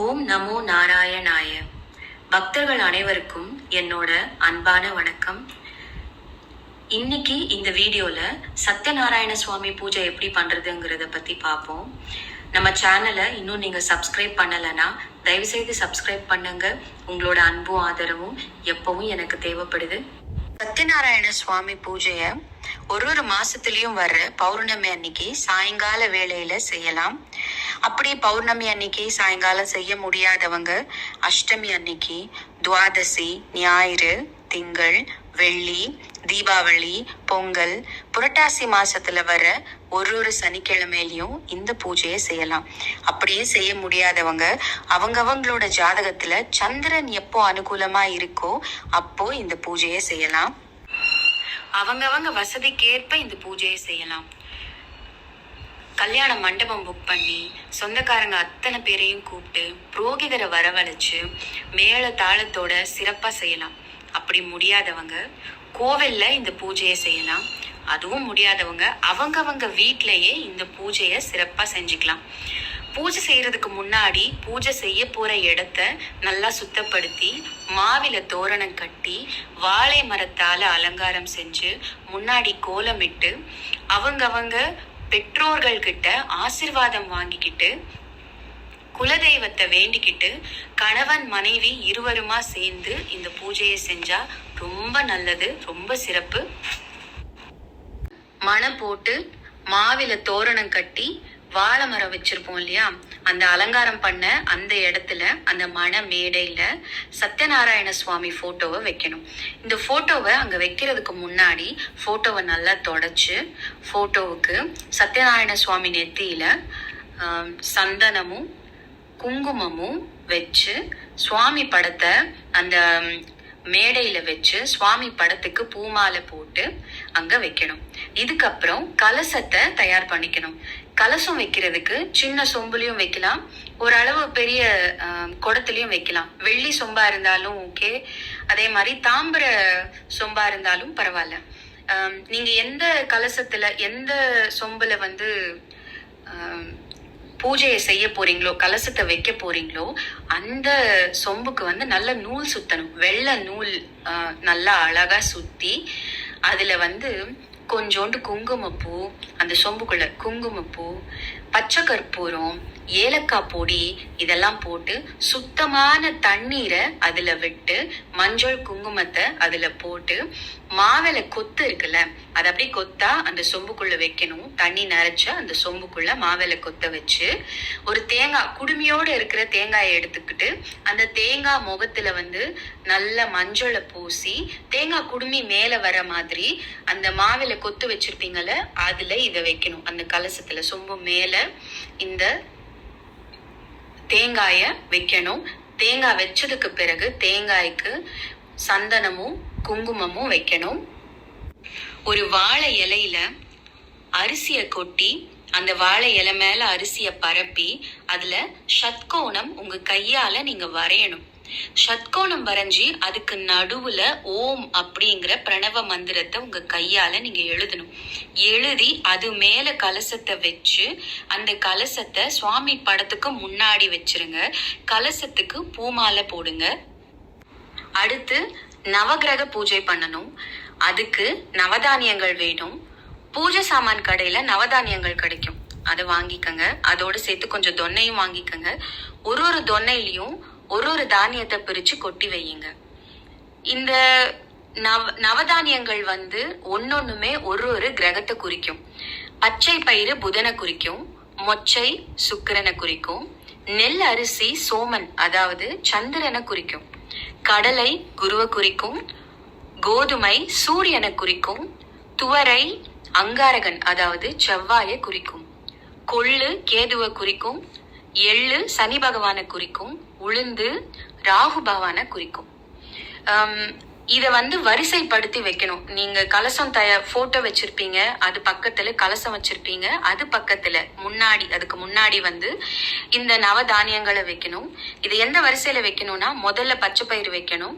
ஓம் நமோ நாராயணாய. பக்தர்கள் அனைவருக்கும் என்னோட அன்பான வணக்கம். இன்னைக்கு இந்த வீடியோல சத்யநாராயண சுவாமி பூஜை எப்படி பண்றதுங்கிறத பத்தி பார்ப்போம் நம்ம சேனலை இன்னும் நீங்க சப்ஸ்கிரைப் பண்ணலைன்னா தயவு செய்து சப்ஸ்கிரைப் பண்ணுங்க. உங்களோட அன்பும் ஆதரவும் எப்பவும் எனக்கு தேவைப்படுது. சத்யநாராயண சுவாமி பூஜைய ஒரு ஒரு மாசத்துலயும் வர்ற பௌர்ணமி அன்னைக்கு சாயங்கால வேளையில செய்யலாம். அப்படி பௌர்ணமி அன்னைக்கு சாயங்காலம் செய்ய முடியாதவங்க அஷ்டமி அன்னைக்கு துவாதசி ஞாயிறு திங்கள் வெள்ளி தீபாவளி பொங்கல் புரட்டாசி மாசத்துல வர ஒரு ஒரு சனிக்கிழமையிலையும் இந்த பூஜையை செய்யலாம். அப்படியே செய்ய முடியாதவங்க அவங்கவங்களோட ஜாதகத்துல சந்திரன் எப்போ அனுகூலமா இருக்கோ அப்போ இந்த பூஜையை செய்யலாம். அவங்கவங்க வசதிக்கேற்ப இந்த பூஜையை செய்யலாம். கல்யாண மண்டபம் புக் பண்ணி சொந்தக்காரங்க அத்தனை பேரையும் கூப்பிட்டு புரோகிதரை வரவழைச்சு மேல தாளத்தோட சிறப்பாக செய்யலாம். அப்படி முடியாதவங்க கோவில்ல இந்த பூஜையை செய்யலாம். அதுவும் முடியாதவங்க அவங்கவங்க வீட்லயே இந்த பூஜையை சிறப்பா செஞ்சுக்கலாம். பூஜை செய்யறதுக்கு முன்னாடி பூஜை செய்ய போற இடத்த நல்லா சுத்தப்படுத்தி மாவில தோரணம் கட்டி வாழை மரத்தால அலங்காரம் செஞ்சு முன்னாடி கோலமிட்டு அவங்கவங்க பெற்றோர்கள் கிட்ட ஆசிர்வாதம் வாங்கிக்கிட்டு குலதெய்வத்தை வேண்டிக்கிட்டு கணவன் மனைவி இருவருமா சேர்ந்து இந்த பூஜையை செஞ்சா ரொம்ப நல்லது ரொம்ப சிறப்பு. மனம் போட்டு மாவில தோரணம் கட்டி வாழை மரம் வச்சிருப்போம் இல்லையா? அந்த அலங்காரம் பண்ண அந்த இடத்துல அந்த மண மேடையில சத்யநாராயண சுவாமி போட்டோவை வைக்கணும். இந்த போட்டோவை அங்க வைக்கிறதுக்கு முன்னாடி போட்டோவை நல்லா தொடச்சு போட்டோவுக்கு சத்யநாராயண சுவாமி நெத்தியில சந்தனமும் குங்குமமும் வச்சு சுவாமி படத்தை அந்த மேடையில வச்சு சுவாமி படத்துக்கு பூமாலை போட்டு அங்க வைக்கணும். இதுக்கப்புறம் கலசத்தை தயார் பண்ணிக்கணும். கலசம் வைக்கிறதுக்கு சின்ன சொம்புலையும் வைக்கலாம். ஓரளவு பெரிய குடத்துலயும் வைக்கலாம். வெள்ளி சொம்பா இருந்தாலும் ஓகே. அதே மாதிரி தாம்பர சொம்பா இருந்தாலும் பரவாயில்ல. நீங்க எந்த கலசத்துல எந்த சொம்புல வந்து பூஜையை செய்ய போறீங்களோ கலசத்தை வைக்க போறீங்களோ அந்த சொம்புக்கு வந்து நல்ல நூல் சுத்தணும். வெள்ளை நூல் நல்லா அழகா சுத்தி அதுல வந்து கொஞ்சோண்டு குங்குமப்பூ அந்த சொம்புக்குள்ள குங்குமப்பூ பச்சை கற்பூரம் ஏலக்காய் பொடி இதெல்லாம் போட்டு சுத்தமான தண்ணீரை அதுல விட்டு மஞ்சள் குங்குமத்தை அதுல போட்டு மாவில கொத்து இருக்குல்ல அதை அப்படியே கொத்தா அந்த சொம்புக்குள்ள வைக்கணும். தண்ணி நிறைச்சு அந்த சொம்புக்குள்ள மாவில கொத்த வச்சு ஒரு தேங்காய் குடுமையோடு இருக்கிற தேங்காயை எடுத்துக்கிட்டு அந்த தேங்காய் முகத்துல வந்து நல்ல மஞ்சளை பூசி தேங்காய் குடுமி மேல வர மாதிரி அந்த மாவில கொத்து வச்சிருப்பீங்கல்ல அதுல இதை வைக்கணும். அந்த கலசத்துல சொம்பு மேலே இந்த தேங்காயை வைக்கணும். தேங்காய் வச்சதுக்கு பிறகு தேங்காய்க்கு சந்தனமும் குங்குமமும் வைக்கணும். ஒரு வாழை இலையில அரிசியை கொட்டி அந்த வாழை இலை மேல அரிசியை பரப்பி அதுல சத்கோணம் உங்க கையால நீங்க வரையணும். சத்கோணம் வரைஞ்சி அதுக்கு நடுவுல ஓம் அப்படிங்கிற பிரணவ மந்திரத்தை உங்க கையால நீங்க எழுதணும். எழுதி அது மேல கலசத்தை வச்சு அந்த கலசத்தை சுவாமி படத்துக்கு முன்னாடி வச்சிருங்க. கலசத்துக்கு பூமாலை போடுங்க. அடுத்து நவகிரக பூஜை பண்ணணும். அதுக்கு நவதானியங்கள் வேணும். பூஜை சாமான் கடையில நவதானியங்கள் கிடைக்கும். அதை வாங்கிக்கங்க. அதோட சேர்த்து கொஞ்சம் தொன்னையும் வாங்கிக்கங்க. ஒரு ஒரு தொன்னையிலையும் ஒரு ஒரு தானியத்தை பிரிச்சு கொட்டி வையுங்க. இந்த நவ நவதானியங்கள் வந்து ஒன்னொண்ணுமே ஒரு ஒரு கிரகத்தை குறிக்கும். பச்சை பயிறு புதனை குறிக்கும் மொச்சை சுக்கிரனை குறிக்கும் நெல் அரிசி சோமன் அதாவது சந்திரனை குறிக்கும். கடலை குருவை குறிக்கும் கோதுமை சூரியனை குறிக்கும் துவரை அங்காரகன் அதாவது செவ்வாயை குறிக்கும். கொள்ளு கேதுவை குறிக்கும் எள்ளு சனி பகவானை குறிக்கும் உளுந்து ராகு பகவானை குறிக்கும். இத வந்து வரிசைப்படுத்தி வைக்கணும். நீங்க கலசம் தய போட்டோ வச்சிருப்பீங்க அது பக்கத்துல கலசம் வச்சிருப்பீங்க அது பக்கத்துல முன்னாடி அதுக்கு முன்னாடி வந்து இந்த நவதானியங்களை வைக்கணும். இது எந்த வரிசையில வைக்கணும்னா முதல்ல பச்சை பயிறு வைக்கணும்.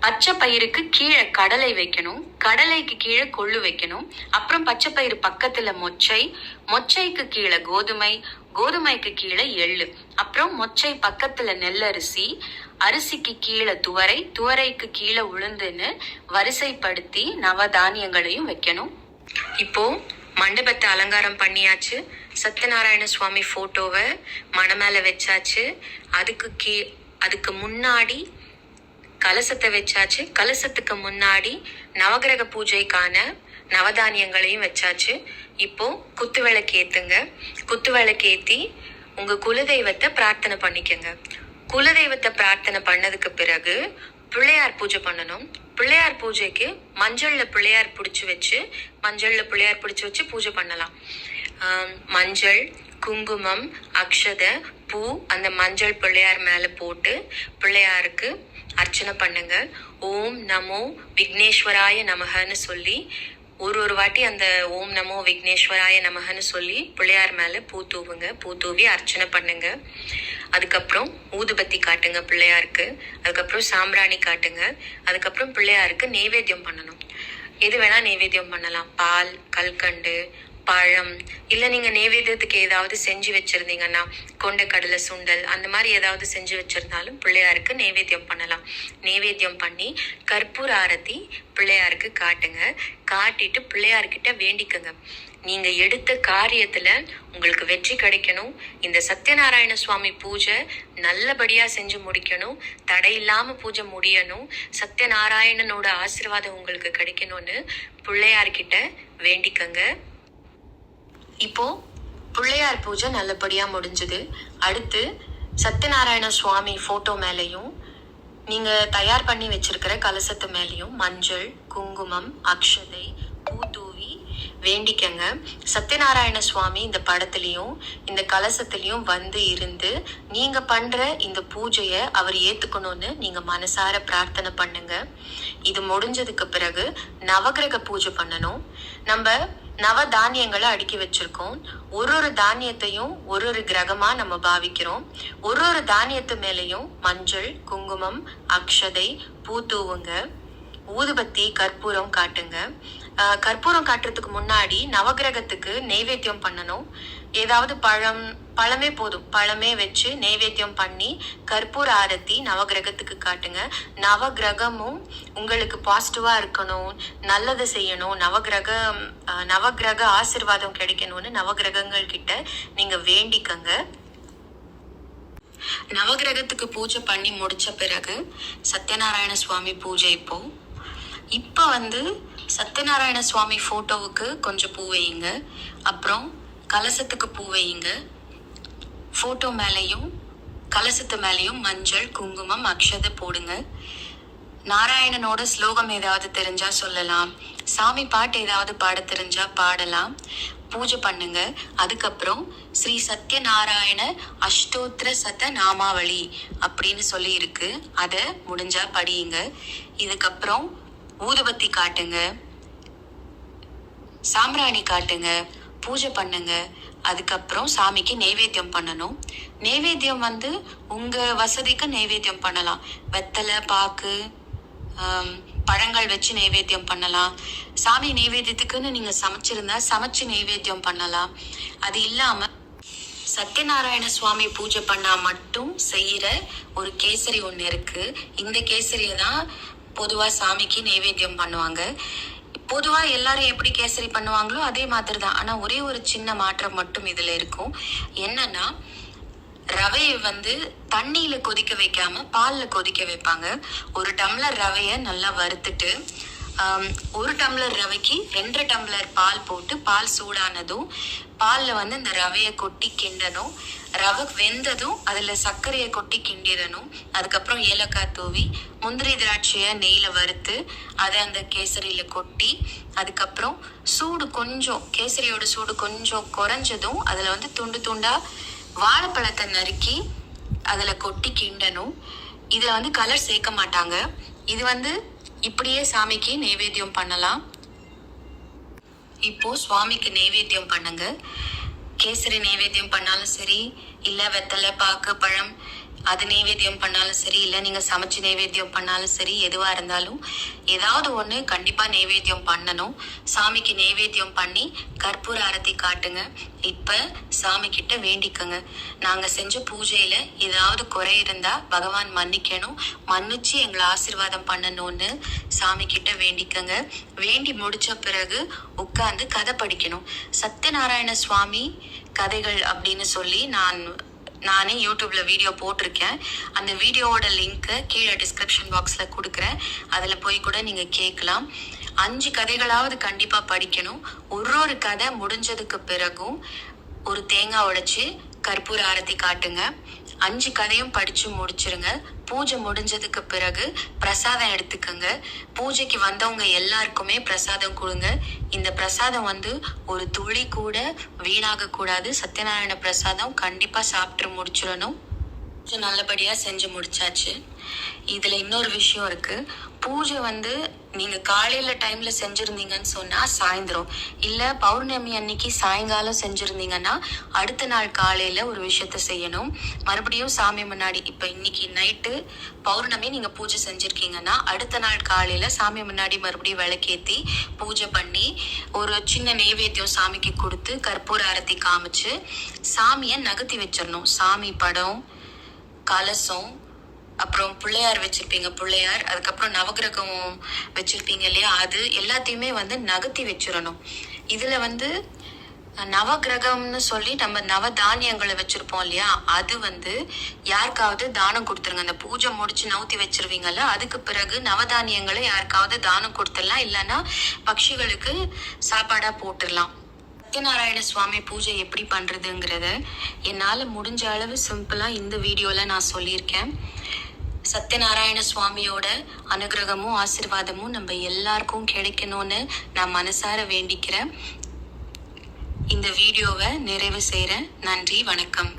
பச்சை பயிருக்கு கீழே கடலை வைக்கணும். கடலைக்கு கீழே கொள்ளு வைக்கணும். அப்புறம் பச்சை பயிறு பக்கத்துல மொச்சை. மொச்சைக்கு கீழே கோதுமை. கோதுமைக்கு கீழே எள்ளு. அப்புறம் மொச்சை பக்கத்துல நெல்லரிசி அரிசிக்கு கீழே துவரை துவரைக்கு கீழே உளுந்துன்னு வரிசைப்படுத்தி நவதானியங்களையும் வைக்கணும். இப்போ மண்டபத்தை அலங்காரம் பண்ணியாச்சு. சத்யநாராயண சுவாமி போட்டோவை மணமேல வச்சாச்சு. அதுக்கு கீ அதுக்கு முன்னாடி கலசத்தை வச்சாச்சு. கலசத்துக்கு முன்னாடி நவகிரக பூஜைக்கான நவதானியங்களையும் வச்சாச்சு. இப்போ குத்து விளக்கு ஏத்துங்க. குத்து விளக்கு ஏத்தி உங்க குலதெய்வத்தை பிரார்த்தனை பண்ணிக்கங்க. குலதெய்வத்தை பிரார்த்தனை பண்ணதுக்கு பிறகு பிள்ளையார் பூஜை பண்ணணும். பிள்ளையார் பூஜைக்கு மஞ்சள்ல பிள்ளையார் பிடிச்சி வச்சு மஞ்சள்ல பிள்ளையார் பிடிச்சி வச்சு பூஜை பண்ணலாம். மஞ்சள் குங்குமம் அக்ஷதை பூ அந்த மஞ்சள் பிள்ளையார் மேல போட்டு பிள்ளையாருக்கு அர்ச்சனை பண்ணுங்க. ஓம் நமோ விக்னேஸ்வராய நமகன்னு சொல்லி ஒரு ஒரு வாட்டி அந்த ஓம் நமோ விக்னேஸ்வராய நமகன்னு சொல்லி பிள்ளையார் மேலே பூ தூவுங்க. பூ தூவி அர்ச்சனை பண்ணுங்க. அதுக்கப்புறம் ஊதுபத்தி காட்டுங்க பிள்ளையாருக்கு. அதுக்கப்புறம் சாம்பிராணி காட்டுங்க. அதுக்கப்புறம் பிள்ளையாருக்கு நெய்வேத்தியம் பண்ணணும். எது வேணா நெய்வேத்தியம் பண்ணலாம். பால் கல்கண்டு பழம் இல்லை நீங்கள் நெய்வேத்தியத்துக்கு ஏதாவது செஞ்சு வச்சுருந்தீங்கன்னா கொண்ட கடலை சுண்டல் அந்த மாதிரி ஏதாவது செஞ்சு வச்சுருந்தாலும் பிள்ளையாருக்கு நெய்வேத்தியம் பண்ணலாம். நெய்வேத்தியம் பண்ணி கற்பூர ஆரத்தி பிள்ளையாருக்கு காட்டுங்க. காட்டிட்டு பிள்ளையார்கிட்ட வேண்டிக்கங்க. நீங்க எடுத்த காரியத்துல உங்களுக்கு வெற்றி கிடைக்கணும். இந்த சத்யநாராயண சுவாமி பூஜை நல்லபடியா செஞ்சு முடிக்கணும். தடை பூஜை முடியணும். சத்யநாராயணனோட ஆசீர்வாதம் உங்களுக்கு கிடைக்கணும்னு பிள்ளையார்கிட்ட வேண்டிக்கங்க. இப்போ பிள்ளையார் பூஜை நல்லபடியா முடிஞ்சது. அடுத்து சத்யநாராயண சுவாமி போட்டோ மேலேயும் நீங்க தயார் பண்ணி வச்சிருக்கிற கலசத்து மேலேயும் மஞ்சள் குங்குமம் அக்ஷதை வேண்டிக்கங்க. சத்யநாராயண சுவாமி இந்த படத்துலையும் இந்த கலசத்திலையும் வந்து இருந்து நீங்க பண்ற இந்த பூஜைய அவர் ஏத்துக்கணும்னு நீங்க மனசார பிரார்த்தனை பண்ணுங்க. இது முடிஞ்சதுக்கு பிறகு நவகிரக பூஜை பண்ணணும். நம்ம நவ தானியங்களை அடுக்கி வச்சிருக்கோம். ஒரு ஒரு தானியத்தையும் ஒரு ஒரு கிரகமா நம்ம பாவிக்கிறோம். ஒரு ஒரு தானியத்து மேலேயும் மஞ்சள் குங்குமம் அக்ஷதை பூ தூவுங்க. ஊதுபத்தி கற்பூரம் காட்டுங்க. கற்பூரம் காட்டுறதுக்கு முன்னாடி நவகிரகத்துக்கு நெய்வேத்தியம் பண்ணணும். ஏதாவது பழம் பழமே போதும். பழமே வச்சு நெய்வேத்தியம் பண்ணி கற்பூர ஆரத்தி நவகிரகத்துக்கு காட்டுங்க. நவகிரகமும் உங்களுக்கு பாசிட்டிவா இருக்கணும். நல்லது செய்யணும். நவகிரகம் நவகிரக ஆசிர்வாதம் கிடைக்கணும்னு நவகிரகங்கள் கிட்ட நீங்க வேண்டிக்கங்க. நவகிரகத்துக்கு பூஜை பண்ணி முடிச்ச பிறகு சத்யநாராயண சுவாமி பூஜை இப்போ. இப்போ வந்து சத்யநாராயண சுவாமி ஃபோட்டோவுக்கு கொஞ்சம் பூ வையுங்க. அப்புறம் கலசத்துக்கு பூ வையுங்க. ஃபோட்டோ மேலேயும் கலசத்து மேலேயும் மஞ்சள் குங்குமம் அக்ஷதை போடுங்க. நாராயணனோட ஸ்லோகம் ஏதாவது தெரிஞ்சா சொல்லலாம். சாமி பாட்டு ஏதாவது பாட தெரிஞ்சா பாடலாம். பூஜை பண்ணுங்க. அதுக்கப்புறம் ஸ்ரீ சத்யநாராயண அஷ்டோத்திர சத நாமாவளி அப்படின்னு சொல்லி இருக்கு. அதை முடிஞ்சா படியுங்க. இதுக்கப்புறம் ஊதுபத்தி காட்டுங்க. சாம்பிராணி காட்டுங்க. பூஜை பண்ணுங்க. அதுக்கப்புறம் சாமிக்கு நெய்வேத்தியம் பண்ணணும். நெய்வேத்தியம் வந்து உங்க வசதிக்கு நெய்வேத்தியம் பண்ணலாம். வெத்தலை பாக்கு பழங்கள் வச்சு நெய்வேத்தியம் பண்ணலாம். சாமி நெய்வேத்தியத்துக்குன்னு நீங்க சமைச்சிருந்தா சமைச்சு நெய்வேத்தியம் பண்ணலாம். அது இல்லாம சத்யநாராயண சுவாமி பூஜை பண்ணா மட்டும் செய்யற ஒரு கேசரி ஒண்ணு இருக்கு. இந்த கேசரியை தான் பொதுவாக சாமிக்கு நெய்வேத்தியம் பண்ணுவாங்க. பொதுவாக எல்லாரும் எப்படி கேசரி பண்ணுவாங்களோ அதே மாதிரி தான் ஆனால் ஒரே ஒரு சின்ன மாற்றம் மட்டும் இதில் இருக்கும். என்னன்னா ரவையை வந்து தண்ணியில கொதிக்க வைக்காம பாலில் கொதிக்க வைப்பாங்க. ஒரு டம்ளர் ரவையை நல்லா வறுத்துட்டு ஒரு டம்ளர் ரவைக்கு ரெண்டரை டம்ளர் பால் போட்டு பால் சூடானதும் பாலில் வந்து இந்த ரவையை கொட்டி கிண்டணும் ரவை வெந்ததும் அதில் சர்க்கரையை கொட்டி கிண்டிடணும். அதுக்கப்புறம் ஏலக்காய் தூவி முந்திரி திராட்சையை நெய்யில் வறுத்து அதை அந்த கேசரியில் கொட்டி அதுக்கப்புறம் சூடு கொஞ்சம் கேசரியோட சூடு கொஞ்சம் குறைஞ்சதும் அதில் வந்து துண்டு துண்டாக வாழைப்பழத்தை நறுக்கி அதில் கொட்டி கிண்டணும். இதில் வந்து கலர் சேர்க்க மாட்டாங்க. இது வந்து இப்படியே சாமிக்கு நெய்வேத்தியம் பண்ணலாம். இப்போ சுவாமிக்கு நெய்வேத்தியம் பண்ணுங்க. கேசரி நெய்வேத்தியம் பண்ணாலும் சரி இல்ல வெத்தலை பாக்கு பழம் அது நைவேத்தியம் பண்ணாலும் சரி இல்லை நீங்கள் சமைச்சு நைவேத்தியம் பண்ணாலும் சரி எதுவாக இருந்தாலும் ஏதாவது ஒன்று கண்டிப்பாக நைவேத்தியம் பண்ணணும். சாமிக்கு நைவேத்தியம் பண்ணி கற்பூர ஆரத்தி காட்டுங்க. இப்போ சாமி கிட்ட வேண்டிக்கங்க. நாங்கள் செஞ்ச பூஜையில் ஏதாவது குறை இருந்தால் பகவான் மன்னிக்கணும். மன்னிச்சு எங்களை ஆசீர்வாதம் பண்ணணும்னு சாமி கிட்ட வேண்டிக்கங்க. வேண்டி முடிச்ச பிறகு உட்கார்ந்து கதை படிக்கணும். சத்யநாராயண சுவாமி கதைகள் அப்படின்னு சொல்லி நான் நானே யூடியூப்ல வீடியோ போட்டிருக்கேன். அந்த வீடியோவோட லிங்க்கை கீழே டிஸ்கிரிப்ஷன் பாக்ஸ்ல கொடுக்குறேன். அதில் போய் கூட நீங்க கேட்கலாம். அஞ்சு கதைகளாவது கண்டிப்பா படிக்கணும். ஒரு ஒரு கதை முடிஞ்சதுக்கு பிறகும் ஒரு தேங்காய் உடைச்சு கற்பூர ஆரத்தி காட்டுங்க. அஞ்சு கதையும் படிச்சு முடிச்சிருங்க. பூஜை முடிஞ்சதுக்கு பிறகு பிரசாதம் எடுத்துக்கங்க. பூஜைக்கு வந்தவங்க எல்லாருக்குமே பிரசாதம் கொடுங்க. இந்த பிரசாதம் வந்து ஒரு துளி கூட வீணாக கூடாது சத்யநாராயண பிரசாதம் கண்டிப்பா சாப்பிட்டு முடிச்சிடணும். பூஜை நல்லபடியாக செஞ்சு முடிச்சாச்சு. இதில் இன்னொரு விஷயம் இருக்குது பூஜை வந்து நீங்கள் காலையில் டைமில் செஞ்சுருந்தீங்கன்னு சொன்னால் சாயந்தரம். இல்லை பௌர்ணமி அன்னைக்கு சாயங்காலம் செஞ்சுருந்தீங்கன்னா அடுத்த நாள் காலையில் ஒரு விஷயத்த செய்யணும். மறுபடியும் சாமி முன்னாடி இப்போ இன்னைக்கு நைட்டு பௌர்ணமி நீங்கள் பூஜை செஞ்சுருக்கீங்கன்னா அடுத்த நாள் காலையில் சாமி முன்னாடி மறுபடியும் விளக்கேத்தி பூஜை பண்ணி ஒரு சின்ன நெய்வேத்தியம் சாமிக்கு கொடுத்து கற்பூர அரத்தி காமிச்சு சாமியை நகர்த்தி வச்சிடணும். சாமி படம் கலசம் அப்புறம் பிள்ளையார் வச்சிருப்பீங்க பிள்ளையார் அதுக்கப்புறம் நவகிரகம் வச்சிருப்பீங்க இல்லையா? அது எல்லாத்தையுமே வந்து நகர்த்தி வச்சிடணும். இதுல வந்து நவகிரகம்னு சொல்லி நம்ம நவ தானியங்களை வச்சிருப்போம் இல்லையா? அது வந்து யாருக்காவது தானம் கொடுத்துருங்க. அந்த பூஜை முடிச்சு நவுத்தி வச்சிருவீங்கல்ல அதுக்கு பிறகு நவதானியங்களை யாருக்காவது தானம் கொடுத்துடலாம். இல்லைன்னா பட்சிகளுக்கு சாப்பாடா போட்டுடலாம். சத்யநாராயண சுவாமி பூஜை எப்படி பண்ணுறதுங்கிறத என்னால் முடிஞ்ச அளவு சிம்பிளாக இந்த வீடியோவில் நான் சொல்லியிருக்கேன். சத்யநாராயண சுவாமியோட அனுகிரகமும் ஆசிர்வாதமும் நம்ம எல்லாருக்கும் கிடைக்கணும்னு நான் மனசார வேண்டிக்கிறேன். இந்த வீடியோவை நிறைவு செய்கிறேன் நன்றி வணக்கம்.